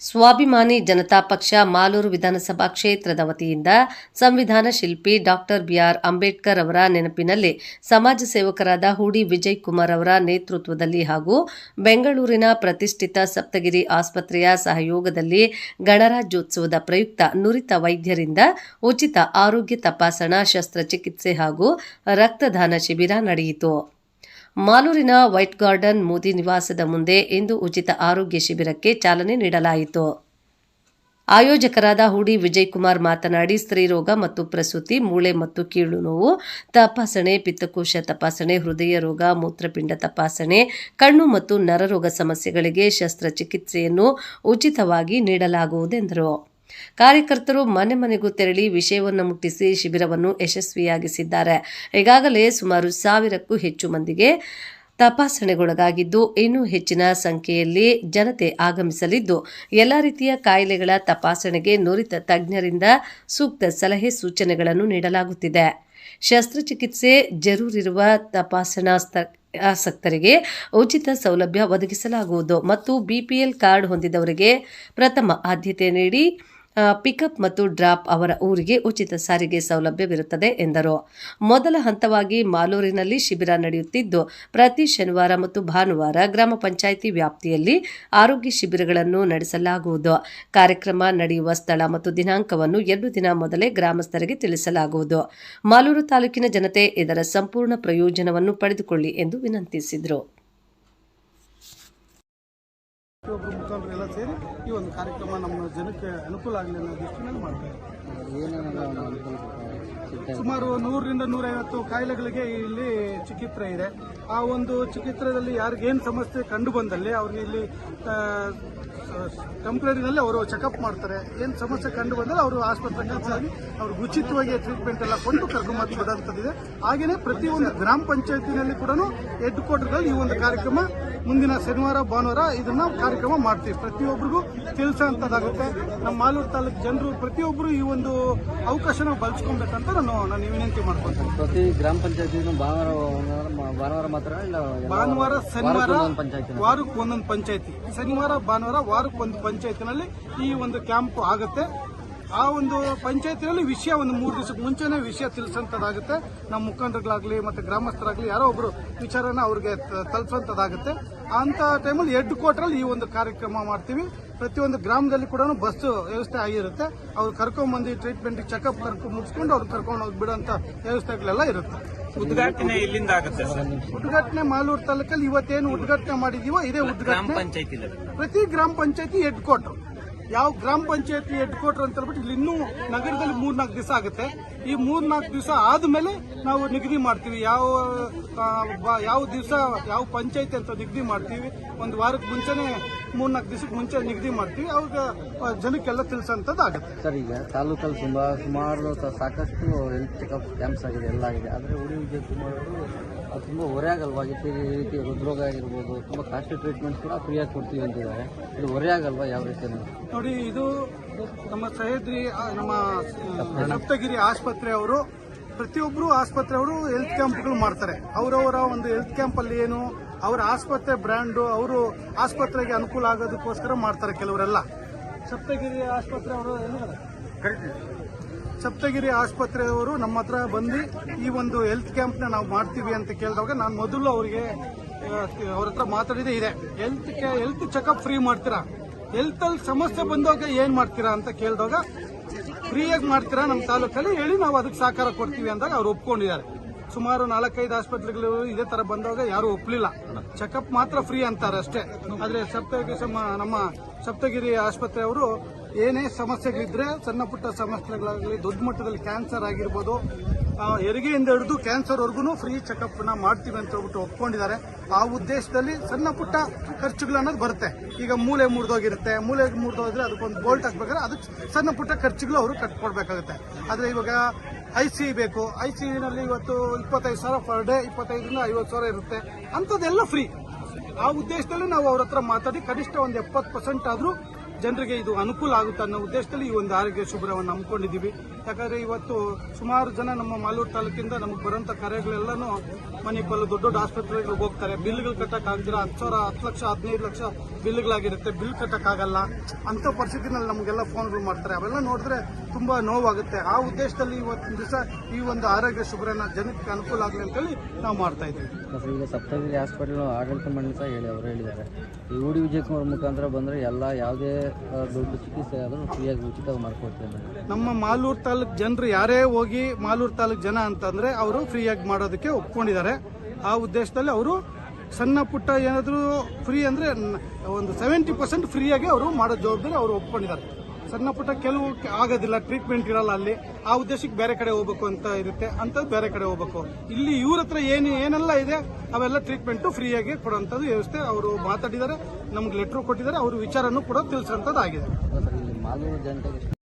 ಸ್ವಾಭಿಮಾನಿ ಜನತಾ ಪಕ್ಷ ಮಾಲೂರು ವಿಧಾನಸಭಾ ಕ್ಷೇತ್ರದ ವತಿಯಿಂದ ಸಂವಿಧಾನ ಶಿಲ್ಪಿ ಡಾಕ್ಟರ್ ಬಿಆರ್ ಅಂಬೇಡ್ಕರ್ ಅವರ ನೆನಪಿನಲ್ಲಿ ಸಮಾಜ ಸೇವಕರಾದ ಹೂಡಿ ವಿಜಯ್ ಕುಮಾರ್ ಅವರ ನೇತೃತ್ವದಲ್ಲಿ ಹಾಗೂ ಬೆಂಗಳೂರಿನ ಪ್ರತಿಷ್ಠಿತ ಸಪ್ತಗಿರಿ ಆಸ್ಪತ್ರೆಯ ಸಹಯೋಗದಲ್ಲಿ ಗಣರಾಜ್ಯೋತ್ಸವದ ಪ್ರಯುಕ್ತ ನುರಿತ ವೈದ್ಯರಿಂದ ಉಚಿತ ಆರೋಗ್ಯ ತಪಾಸಣಾ ಶಸ್ತ್ರಚಿಕಿತ್ಸೆ ಹಾಗೂ ರಕ್ತದಾನ ಶಿಬಿರ ನಡೆಯಿತು. ಮಾಲೂರಿನ ವೈಟ್ ಗಾರ್ಡನ್ ಮೋದಿ ನಿವಾಸದ ಮುಂದೆ ಇಂದು ಉಚಿತ ಆರೋಗ್ಯ ಶಿಬಿರಕ್ಕೆ ಚಾಲನೆ ನೀಡಲಾಯಿತು. ಆಯೋಜಕರಾದ ಹೂಡಿ ವಿಜಯ್ ಕುಮಾರ್ ಮಾತನಾಡಿ ಸ್ತ್ರೀರೋಗ ಮತ್ತು ಪ್ರಸೂತಿ, ಮೂಳೆ ಮತ್ತು ಕೀಳು ನೋವು, ತಪಾಸಣೆ, ಪಿತ್ತಕೋಶ ತಪಾಸಣೆ, ಹೃದಯ ರೋಗ, ಮೂತ್ರಪಿಂಡ ತಪಾಸಣೆ, ಕಣ್ಣು ಮತ್ತು ನರರೋಗ ಸಮಸ್ಯೆಗಳಿಗೆ ಶಸ್ತ್ರಚಿಕಿತ್ಸೆಯನ್ನು ಉಚಿತವಾಗಿ ನೀಡಲಾಗುವುದೆಂದರು ಕಾರ್ಯಕರ್ತರು ಮನೆ ಮನೆಗೂ ತೆರಳಿ ವಿಷಯವನ್ನು ಮುಟ್ಟಿಸಿ ಶಿಬಿರವನ್ನು ಯಶಸ್ವಿಯಾಗಿಸಿದ್ದಾರೆ. ಈಗಾಗಲೇ ಸುಮಾರು ಸಾವಿರಕ್ಕೂ ಹೆಚ್ಚು ಮಂದಿಗೆ ತಪಾಸಣೆಗೊಳಗಾಗಿದ್ದು, ಇನ್ನೂ ಹೆಚ್ಚಿನ ಸಂಖ್ಯೆಯಲ್ಲಿ ಜನತೆ ಆಗಮಿಸಲಿದ್ದು, ಎಲ್ಲ ರೀತಿಯ ಕಾಯಿಲೆಗಳ ತಪಾಸಣೆಗೆ ನುರಿತ ತಜ್ಞರಿಂದ ಸೂಕ್ತ ಸಲಹೆ ಸೂಚನೆಗಳನ್ನು ನೀಡಲಾಗುತ್ತಿದೆ. ಶಸ್ತ್ರಚಿಕಿತ್ಸೆ ಜರೂರಿರುವ ತಪಾಸಣಾ ಸ್ಥ- ಆಸಕ್ತರಿಗೆ ಉಚಿತ ಸೌಲಭ್ಯ ಒದಗಿಸಲಾಗುವುದು ಮತ್ತು ಬಿಪಿಎಲ್ ಕಾರ್ಡ್ ಹೊಂದಿದವರಿಗೆ ಪ್ರಥಮ ಆದ್ಯತೆ ನೀಡಿ ಪಿಕಪ್ ಮತ್ತು ಡ್ರಾಪ್ ಅವರ ಊರಿಗೆ ಉಚಿತ ಸಾರಿಗೆ ಸೌಲಭ್ಯವಿರುತ್ತದೆ ಎಂದರು. ಮೊದಲ ಹಂತವಾಗಿ ಮಾಲೂರಿನಲ್ಲಿ ಶಿಬಿರ ನಡೆಯುತ್ತಿದ್ದು, ಪ್ರತಿ ಶನಿವಾರ ಮತ್ತು ಭಾನುವಾರ ಗ್ರಾಮ ಪಂಚಾಯಿತಿ ವ್ಯಾಪ್ತಿಯಲ್ಲಿ ಆರೋಗ್ಯ ಶಿಬಿರಗಳನ್ನು ನಡೆಸಲಾಗುವುದು. ಕಾರ್ಯಕ್ರಮ ನಡೆಯುವ ಸ್ಥಳ ಮತ್ತು ದಿನಾಂಕವನ್ನು ಎರಡು ದಿನ ಮೊದಲೇ ಗ್ರಾಮಸ್ಥರಿಗೆ ತಿಳಿಸಲಾಗುವುದು. ಮಾಲೂರು ತಾಲೂಕಿನ ಜನತೆ ಇದರ ಸಂಪೂರ್ಣ ಪ್ರಯೋಜನವನ್ನು ಪಡೆದುಕೊಳ್ಳಿ ಎಂದು ವಿನಂತಿಸಿದರು. ಒಂದು ಕಾರ್ಯಕ್ರಮ ನಮ್ಮ ಜನಕ್ಕೆ ಅನುಕೂಲ ಆಗಲಿ ಅನ್ನೋ ದೃಷ್ಟಿನಲ್ಲಿ ಮಾಡ್ತಾರೆ ಸುಮಾರು ನೂರರಿಂದ ನೂರೈವತ್ತು ಕಾಯಿಲೆಗಳಿಗೆ ಇಲ್ಲಿ ಚಿಕಿತ್ಸೆ ಇದೆ. ಆ ಒಂದು ಚಿಕಿತ್ಸೆಯಲ್ಲಿ ಯಾರಿಗೇನು ಸಮಸ್ಯೆ ಕಂಡು ಬಂದಲ್ಲಿ ಅವ್ರಿಗೆ ಇಲ್ಲಿ ಟೆಂಪ್ರರಿನಲ್ಲಿ ಅವರು ಚೆಕಪ್ ಮಾಡ್ತಾರೆ. ಏನು ಸಮಸ್ಯೆ ಕಂಡು ಬಂದರೆ ಅವರು ಆಸ್ಪತ್ರೆಗೆ ಹೋಗಿ ಅವ್ರಿಗೆ ಉಚಿತವಾಗಿ ಟ್ರೀಟ್ಮೆಂಟ್ ಎಲ್ಲ ಕೊಟ್ಟು ಕರ್ಕೊಂಬಂದು ಬಿಡೋಂಥದ್ದಿದೆ ಹಾಗೆಯೇ ಪ್ರತಿಯೊಂದು ಗ್ರಾಮ ಪಂಚಾಯತಿನಲ್ಲಿ ಕೂಡ ಹೆಡ್ ಕ್ವಾರ್ಟರ್ಗಳಲ್ಲಿ ಈ ಒಂದು ಕಾರ್ಯಕ್ರಮ ಮುಂದಿನ ಶನಿವಾರ ಭಾನುವಾರ ಇದನ್ನ ಕಾರ್ಯಕ್ರಮ ಮಾಡ್ತೀವಿ. ಪ್ರತಿಯೊಬ್ಬರಿಗೂ ತಿಳಿಸೋಂಥದ್ದಾಗುತ್ತೆ ನಮ್ಮ ಮಾಲೂರು ತಾಲೂಕು ಜನರು ಪ್ರತಿಯೊಬ್ಬರು ಈ ಒಂದು ಅವಕಾಶನ ಬಳಸ್ಕೊಬೇಕಂತ ನಾನು ನಾನು ವಿನಂತಿ ಮಾಡ್ಕೊತೀನಿ ಪ್ರತಿ ಗ್ರಾಮ ಪಂಚಾಯತಿ ಭಾನುವಾರ ಭಾನುವಾರ ಮಾತ್ರ ಭಾನುವಾರ ಶನಿವಾರ ವಾರಕ್ಕೆ ಒಂದೊಂದು ಪಂಚಾಯತಿ. ಶನಿವಾರ ಭಾನುವಾರ ವಾರಕ್ಕೆ ಒಂದು ಪಂಚಾಯತಿನಲ್ಲಿ ಈ ಒಂದು ಕ್ಯಾಂಪ್ ಆಗುತ್ತೆ. ಆ ಒಂದು ಪಂಚಾಯತಿನಲ್ಲಿ ವಿಷಯ ಒಂದು ಮೂರು ದಿವಸಕ್ಕೆ ಮುಂಚೆನೇ ವಿಷಯ ತಿಳಿಸೋಂಥದ್ದಾಗುತ್ತೆ ನಮ್ಮ ಮುಖಂಡರುಗಳಾಗಲಿ ಮತ್ತೆ ಗ್ರಾಮಸ್ಥರಾಗಲಿ ಯಾರೋ ಒಬ್ಬರು ವಿಚಾರನ ಅವ್ರಿಗೆ ತ- ತಲುಪಿಸೋಂಥದ್ದಾಗುತ್ತೆ ಅಂತ ಟೈಮಲ್ಲಿ ಹೆಡ್ ಕ್ವಾರ್ಟರಲ್ಲಿ ಈ ಒಂದು ಕಾರ್ಯಕ್ರಮ ಮಾಡ್ತೀವಿ. ಪ್ರತಿಯೊಂದು ಗ್ರಾಮದಲ್ಲಿ ಕೂಡ ಬಸ್ ವ್ಯವಸ್ಥೆ ಆಗಿರುತ್ತೆ. ಅವ್ರು ಕರ್ಕೊಂಡ್ಬಂದು ಟ್ರೀಟ್ಮೆಂಟ್ ಚೆಕಪ್ ಕರ್ಕೊಂಡು ಮುಗಿಸ್ಕೊಂಡು ಅವ್ರು ಕರ್ಕೊಂಡು ಹೋಗಿ ಬಿಡೋಂಥ ವ್ಯವಸ್ಥೆಗಳೆಲ್ಲ ಇರುತ್ತೆ. ಉದ್ಘಾಟನೆ ಇಲ್ಲಿಂದ ಆಗುತ್ತೆ ಉದ್ಘಾಟನೆ ಮಾಲೂರು ತಾಲೂಕಲ್ಲಿ ಇವತ್ತೇನು ಉದ್ಘಾಟನೆ ಮಾಡಿದೀವೋ ಇದೇ ಉದ್ಘಾಟನೆ. ಪ್ರತಿ ಗ್ರಾಮ ಪಂಚಾಯತಿ ಹೆಡ್ ಕ್ವಾರ್ಟರ್ ಯಾವ ಗ್ರಾಮ ಪಂಚಾಯತಿ ಹೆಡ್ ಕ್ವಾರ್ಟರ್ ಅಂತ ಹೇಳ್ಬಿಟ್ಟು ಇಲ್ಲಿ ಇನ್ನೂ ನಗರದಲ್ಲಿ ಮೂರ್ನಾಲ್ಕು ದಿವಸ ಆಗುತ್ತೆ. ಈ ಮೂರ್ನಾಲ್ಕು ದಿವಸ ಆದ್ಮೇಲೆ ನಾವು ನಿಗದಿ ಮಾಡ್ತೀವಿ. ಯಾವ ಯಾವ ದಿವಸ ಯಾವ ಪಂಚಾಯತಿ ಅಂತ ನಿಗದಿ ಮಾಡ್ತೀವಿ. ಒಂದು ವಾರಕ್ಕೆ ಮುಂಚೆನೆ ಮೂರ್ನಾಲ್ಕು ದಿವಸಕ್ಕೆ ಮುಂಚೆ ನಿಗದಿ ಮಾಡ್ತೀವಿ. ಅವಾಗ ಜನಕ್ಕೆಲ್ಲ ತಿಳಿಸೋಂಥದ್ದು ಆಗುತ್ತೆ. ಸರ್, ಈಗ ತಾಲೂಕಲ್ಲಿ ತುಂಬಾ ಸುಮಾರು ಸಾಕಷ್ಟು ಹೆಲ್ತ್ ಚೆಕಪ್ ಕ್ಯಾಂಪ್ಸ್ ಆಗಿದೆ, ಎಲ್ಲ ಆಗಿದೆ. ಆದರೆ ಅವರು ಅದು ತುಂಬ ಹೊರೆ ಆಗಲ್ವಾ? ಈ ರೀತಿ- ಹೃದ್ರೋಗ ಆಗಿರ್ಬೋದು ತುಂಬ ಕಾಸ್ಟ್ಲಿ ಟ್ರೀಟ್ಮೆಂಟ್ ಕೂಡ ಫ್ರೀಯಾಗಿ ಕೊಡ್ತೀವಿ ಅಂತಿದ್ದಾರೆ. ಇದು ಹೊರೆ ಆಗಲ್ವಾ ಯಾವ ರೀತಿ ನೋಡಿ ಇದು ನಮ್ಮ ಸಹ್ಯಾದ್ರಿ ನಮ್ಮ ಸಪ್ತಗಿರಿ ಆಸ್ಪತ್ರೆ ಅವರು ಪ್ರತಿಯೊಬ್ಬರು ಆಸ್ಪತ್ರೆ ಅವರು ಹೆಲ್ತ್ ಕ್ಯಾಂಪ್ಗಳು ಮಾಡ್ತಾರೆ. ಅವರವರ ಒಂದು ಹೆಲ್ತ್ ಕ್ಯಾಂಪ್ ಅಲ್ಲಿ ಏನು ಅವರ ಆಸ್ಪತ್ರೆ ಬ್ರ್ಯಾಂಡು ಅವರು ಆಸ್ಪತ್ರೆಗೆ ಅನುಕೂಲ ಆಗೋದಕ್ಕೋಸ್ಕರ ಮಾಡ್ತಾರೆ ಕೆಲವರೆಲ್ಲ. ಸಪ್ತಗಿರಿ ಆಸ್ಪತ್ರೆ ಅವರು ಸಪ್ತಗಿರಿ ಆಸ್ಪತ್ರೆಯವರು ನಮ್ಮ ಹತ್ರ ಬಂದು ಈ ಒಂದು ಹೆಲ್ತ್ ಕ್ಯಾಂಪ್ನ ನಾವು ಮಾಡ್ತೀವಿ ಅಂತ ಕೇಳಿದಾಗ ನಾನು ಮೊದಲು ಅವರಿಗೆ ಅವ್ರ ಹತ್ರ ಮಾತಾಡಿದೆ ಇದೆ. ಹೆಲ್ತ್ ಹೆಲ್ತ್ ಚೆಕಪ್ ಫ್ರೀ ಮಾಡ್ತೀರಾ? ಹೆಲ್ತ್ ಅಲ್ಲಿ ಸಮಸ್ಯೆ ಬಂದಾಗ ಏನ್ ಮಾಡ್ತೀರಾ ಅಂತ ಕೇಳಿದಾಗ ಫ್ರೀಯಾಗಿ ಮಾಡ್ತೀರಾ ನಮ್ಮ ತಾಲೂಕಲ್ಲಿ ಹೇಳಿ ನಾವು ಅದಕ್ಕೆ ಸಹಕಾರ ಕೊಡ್ತೀವಿ ಅಂದಾಗ ಅವ್ರು ಒಪ್ಕೊಂಡಿದ್ದಾರೆ. ಸುಮಾರು ನಾಲ್ಕೈದು ಆಸ್ಪತ್ರೆಗಳು ಇದೇ ತರ ಬಂದಾಗ ಯಾರು ಒಪ್ಪಲಿಲ್ಲ ಚೆಕಪ್ ಮಾತ್ರ ಫ್ರೀ ಅಂತಾರೆ ಅಷ್ಟೇ. ಆದ್ರೆ ಸಪ್ತಗಿರಿ ನಮ್ಮ ಸಪ್ತಗಿರಿ ಆಸ್ಪತ್ರೆ ಅವರು ಏನೇ ಸಮಸ್ಯೆಗಳಿದ್ರೆ ಸಣ್ಣ ಪುಟ್ಟ ಸಮಸ್ಯೆಗಳಾಗಲಿ, ದೊಡ್ಡ ಮಟ್ಟದಲ್ಲಿ ಕ್ಯಾನ್ಸರ್ ಆಗಿರ್ಬೋದು ಹೆರಿಗೆಯಿಂದ ಹಿಡಿದು ಕ್ಯಾನ್ಸರ್ ವರ್ಗೂ ಫ್ರೀ ಚೆಕಪ್ನ ಮಾಡ್ತೀವಿ ಅಂತ ಹೇಳ್ಬಿಟ್ಟು ಒಪ್ಕೊಂಡಿದ್ದಾರೆ. ಆ ಉದ್ದೇಶದಲ್ಲಿ ಸಣ್ಣ ಪುಟ್ಟ ಖರ್ಚುಗಳು ಅನ್ನೋದು ಬರುತ್ತೆ. ಈಗ ಮೂಲೆ ಮುರಿದೋಗಿರುತ್ತೆ. ಮೂಲೆ ಮುರಿದೋಗಿದ್ರೆ ಅದಕ್ಕೊಂದು ಬೋಲ್ಟ್ ಹಾಕ್ಬೇಕಾದ್ರೆ ಅದಕ್ಕೆ ಸಣ್ಣ ಪುಟ್ಟ ಖರ್ಚುಗಳು ಅವರು ಕಟ್ಕೊಡ್ಬೇಕಾಗುತ್ತೆ. ಆದರೆ ಇವಾಗ ಐ ಸಿ ಬೇಕು. ಐ ಸಿ ನಲ್ಲಿ ಇವತ್ತು ಇಪ್ಪತ್ತೈದು ಸಾವಿರ ಪರ್ ಡೇ ಇಪ್ಪತ್ತೈದರಿಂದ ಐವತ್ತು ಸಾವಿರ ಇರುತ್ತೆ. ಅಂಥದ್ದೆಲ್ಲ ಫ್ರೀ ಆ ಉದ್ದೇಶದಲ್ಲಿ ನಾವು ಅವ್ರ ಹತ್ರ ಮಾತಾಡಿ, ಕನಿಷ್ಠ ಒಂದು ಎಪ್ಪತ್ತು ಪರ್ಸೆಂಟ್ ಆದ್ರೂ ಜನರಿಗೆ ಇದು ಅನುಕೂಲ ಆಗುತ್ತೆ ಅನ್ನೋ ಉದ್ದೇಶದಲ್ಲಿ ಈ ಒಂದು ಆರೋಗ್ಯ ಶಿಬಿರವನ್ನು ಹಮ್ಮಿಕೊಂಡಿದ್ದೀವಿ. ಯಾಕಂದ್ರೆ ಇವತ್ತು ಸುಮಾರು ಜನ ನಮ್ಮ ಮಾಲೂರು ತಾಲೂಕಿಂದ ನಮಗೆ ಬರುವಂತ ಮನೆ ಮಣಿಪಾಲ್ ದೊಡ್ಡ ದೊಡ್ಡ ಆಸ್ಪತ್ರೆಗಳಿಗೆ ಹೋಗ್ತಾರೆ. ಬಿಲ್ಗಳು ಕಟ್ಟಕ್ ಆಗ್ದಿರ ಹತ್ತು ಸಾವಿರ, ಹತ್ತು ಲಕ್ಷ, ಹದಿನೈದು ಲಕ್ಷ ಬಿಲ್ಗಳಾಗಿರುತ್ತೆ. ಬಿಲ್ ಕಟ್ಟಕ್ಕಾಗಲ್ಲ ಅಂಥ ಪರಿಸ್ಥಿತಿನಲ್ಲಿ ನಮಗೆಲ್ಲ ಫೋನ್ಗಳು ಮಾಡ್ತಾರೆ. ಅವೆಲ್ಲ ನೋಡಿದ್ರೆ ತುಂಬಾ ನೋವಾಗುತ್ತೆ. ಆ ಉದ್ದೇಶದಲ್ಲಿ ಇವತ್ತಿನ ದಿವಸ ಈ ಒಂದು ಆರೋಗ್ಯ ಶಿಬಿರನ ಜನಕ್ಕೆ ಅನುಕೂಲ ಆಗಲಿ ಅಂತೇಳಿ ನಾವು ಮಾಡ್ತಾ ಇದ್ದೀವಿ. ಈಗ ಸಪ್ತಗಿರಿ ಹಾಸ್ಪಿಟಲ್ ಆಡಳಿತ ಮಂಡಳಿ ಸಹ ಹೇಳಿ ಅವರು ಹೇಳಿದ್ದಾರೆ. ಈ ಊಡಿ ವಿಜಯಕುಮಾರ್ ಮುಖಾಂತರ ಬಂದರೆ ಎಲ್ಲ ಯಾವುದೇ ದೊಡ್ಡ ಚಿಕಿತ್ಸೆ ಆದರೂ ಫ್ರೀಯಾಗಿ ಉಚಿತವಾಗಿ ಮಾಡ್ಕೊಡ್ತೇನೆ. ನಮ್ಮ ಮಾಲೂರು ತಾಲೂಕ್ ಜನರು ಯಾರೇ ಹೋಗಿ ಮಾಲೂರು ತಾಲೂಕ್ ಜನ ಅಂತಂದ್ರೆ ಅವರು ಫ್ರೀಯಾಗಿ ಮಾಡೋದಕ್ಕೆ ಒಪ್ಕೊಂಡಿದ್ದಾರೆ. ಆ ಉದ್ದೇಶದಲ್ಲಿ ಅವರು ಸಣ್ಣ ಪುಟ್ಟ ಏನಾದರೂ ಫ್ರೀ ಅಂದರೆ ಒಂದು ಸೆವೆಂಟಿ ಪರ್ಸೆಂಟ್ ಫ್ರೀಯಾಗಿ ಅವರು ಮಾಡೋ ಜವಾಬ್ದಾರಿ ಅವರು ಒಪ್ಕೊಂಡಿದ್ದಾರೆ. ಸಣ್ಣ ಪುಟ್ಟ ಕೆಲವು ಆಗೋದಿಲ್ಲ ಟ್ರೀಟ್ಮೆಂಟ್ ಇರಲ್ಲ ಅಲ್ಲಿ. ಆ ಉದ್ದೇಶಕ್ಕೆ ಬೇರೆ ಕಡೆ ಹೋಗ್ಬೇಕು ಅಂತ ಇರುತ್ತೆ, ಅಂತದ್ದು ಬೇರೆ ಕಡೆ ಹೋಗ್ಬೇಕು. ಇಲ್ಲಿ ಇವ್ರ ಹತ್ರ ಏನು, ಏನೆಲ್ಲ ಇದೆ, ಅವೆಲ್ಲ ಟ್ರೀಟ್ಮೆಂಟ್ ಫ್ರೀಯಾಗಿ ಕೊಡುವಂಥದ್ದು ವ್ಯವಸ್ಥೆ ಅವರು ಮಾತಾಡಿದ್ದಾರೆ, ನಮ್ಗೆ ಲೆಟ್ರು ಕೊಟ್ಟಿದ್ದಾರೆ, ಅವ್ರ ವಿಚಾರನೂ ಕೂಡ ತಿಳಿಸಿದಂಥದ್ದು ಆಗಿದೆ